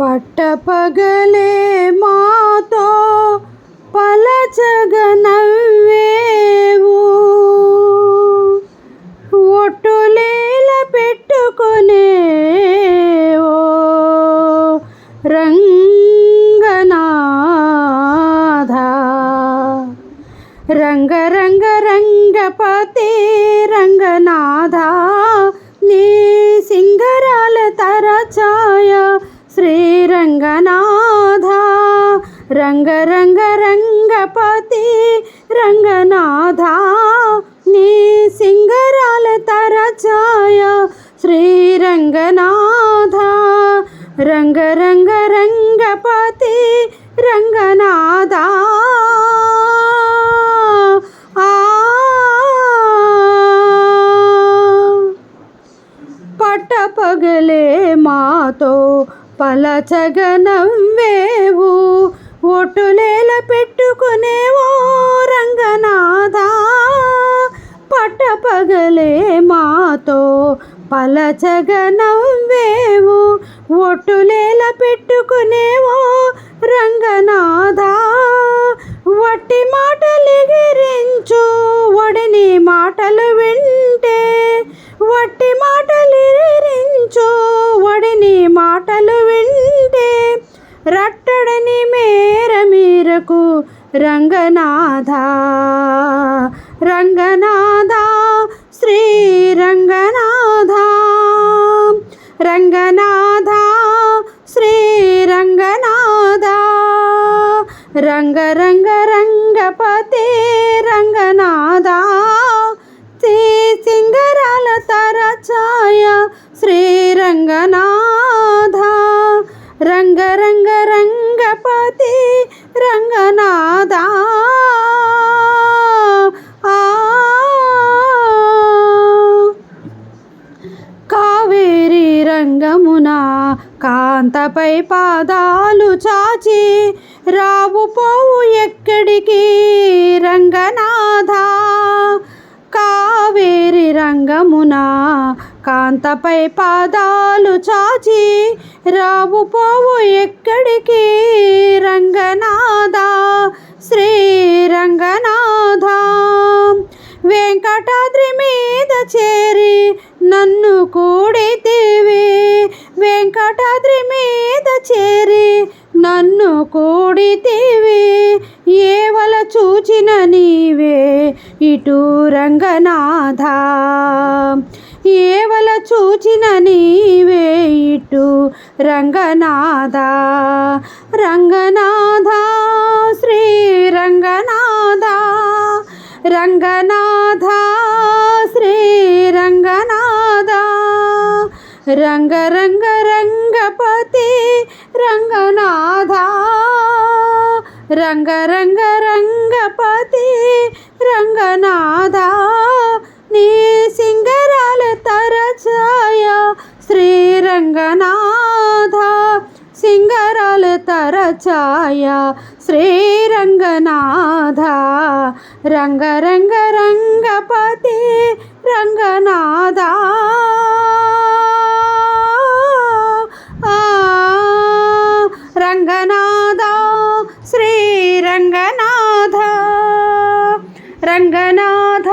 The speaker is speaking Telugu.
పట్టపగలే మాతో పలచగనవ్వేవు. ఒట్టులేల పెట్టుకునేవో. ఓ రంగనాథ రంగ రంగ రంగపతి రంగనాథ. రంగనాథ రంగ రంగ రంగపతి రంగనాథ నీ సింగరాల తరచాయ శ్రీరంగనాథ రంగ రంగ రంగపతి రంగనాథ. ఆ పట్టపగలే మాతో పలచగనవ్వేవు. ఒట్టులేల పెట్టుకునేవో రంగనాథ. పట్టపగలే మాతో పలచగనవ్వేవు. ఒట్టులేల పెట్టుకునేవో రంగనాథ. వట్టి మాటలిగిరించు ఒడిని మాటలు వింటే. వట్టి మాటలిరించు ఒడిని మాటలు రట్టడని మేర మేరకు రంగనాథ. రంగనాథ శ్రీ రంగనాథ. రంగనాథ శ్రీ రంగనాథ. రంగ రంగ రంగపతి రంగనాథ. రంగపతి రంగనాథ కావేరి రంగమున కాంతపై పాదాలు చాచి రావు పోవు ఎక్కడికి రంగన కాంతపై పాదాలు చాచి రావు పోవు ఎక్కడికి? రంగనాథ శ్రీ రంగనాథ వెంకటాద్రి మీద చేరి నన్ను కూడితివి. వెంకటాద్రి మీద చేరి నన్ను కూడితివి. ఏవల చూచిన నీవే? ఇటు రంగనాథ. ఏవల చూచిన నీవే ఇటు రంగనాథ? రంగనాథ శ్రీ రంగనాథ. రంగనాథ శ్రీ రంగనాథ. రంగ రంగ రంగపతి రంగనాథ. రంగ రంగ రంగ తరచాయ శ్రీరంగనాథ రంగ రంగ రంగపతి రంగనాథ ఆ, రంగనాథ శ్రీరంగనాథ రంగనాథ